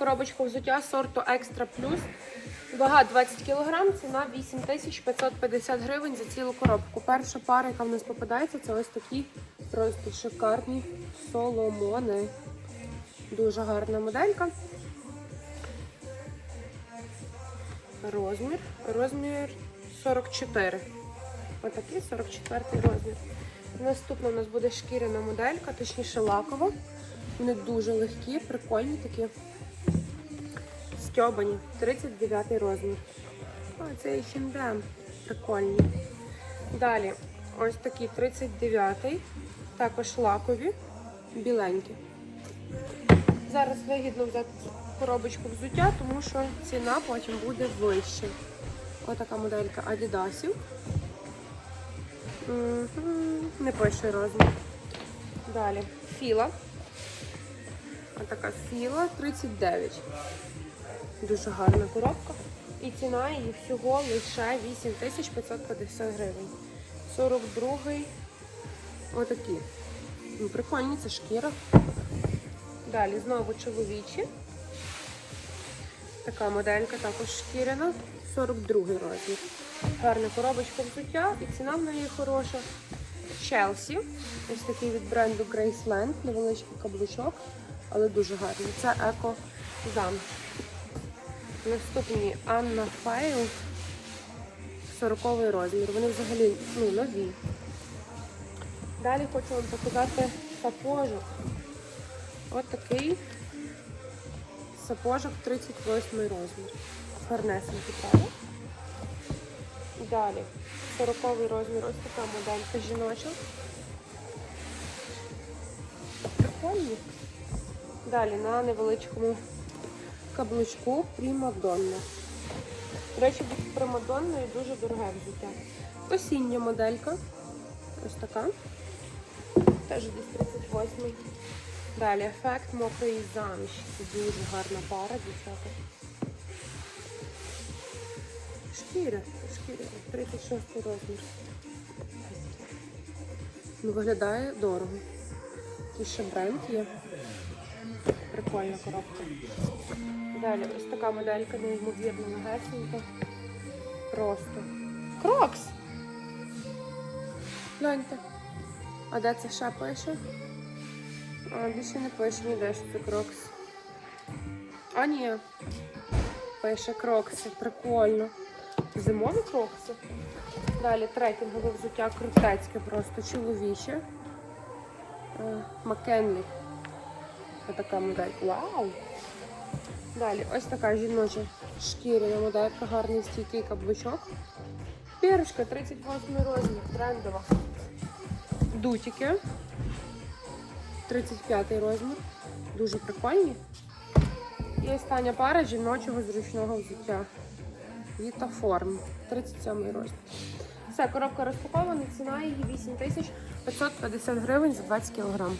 коробочка взуття сорту Екстра Плюс. Вага 20 кг, ціна 8550 гривень за цілу коробку. Перша пара, яка в нас попадається, це ось такі просто шикарні соломони. Дуже гарна моделька. Розмір. Розмір 44. Отакий 44 розмір. Наступна у нас буде шкіряна моделька, точніше лакова. Вони дуже легкі, прикольні такі. Стьобані. 39 розмір. О, це H&M. Прикольні. Далі, ось такі 39-й. Також лакові, біленькі. Зараз вигідно взяти коробочку взуття, тому що ціна потім буде вища. Ось така моделька Адідасів. Не пише розмір. Далі філа. Ось така філа 39. Дуже гарна коробка. І ціна її всього лише 8550 гривень. 42-й. Отакі. Ну, Прикольні, це шкіра. Далі знову чоловічі. Така моделька також шкіряна. 42 розмір. Гарна коробочка взуття і ціна в неї хороша. Челсі. Ось такий від бренду Graceland. Невеличкий каблучок, але дуже гарний. Це еко зам. Наступні Анна Фейл. 40 розмір. Вони взагалі ну, нові. Далі хочу вам показати сапожок. Ось такий сапожок 38 розмір. Гарнесенький, правда? Далі 40 розмір, ось така моделька жіноча. Прикольні. Далі на невеличкому каблучку Примадонна. До речі, від Примадонної дуже дороге взуття. Осіння моделька. Ось така. Теж десь 38. Далі ефект мокрий заміж. Це дуже гарна пара, дівчата. Шкіря, шкіря, 36 розмір. Ну, виглядає дорого. І ще бренд є. Прикольна коробка. Далі ось така моделька, неймовірно легесенька. Просто. Крокс! Гляньте. А де це ще пише? А, більше не пише ніде, що це крокс. А ні. Пише крокси, прикольно. Зимові крокси. Далі трекінгове взуття крутецьке, просто чоловіче. Е, Маккенлі. Ось така модель. Вау! Далі ось така жіноча шкіряна моделька, гарний стійкий каблучок. Пірочка 38 розмір, трендова. Дутики. 35 розмір. Дуже прикольні. І остання пара жіночого зручного взуття. Вітаформ. 37 розмір. Все, коробка розпакована, ціна її 8550 гривень за 20 кг.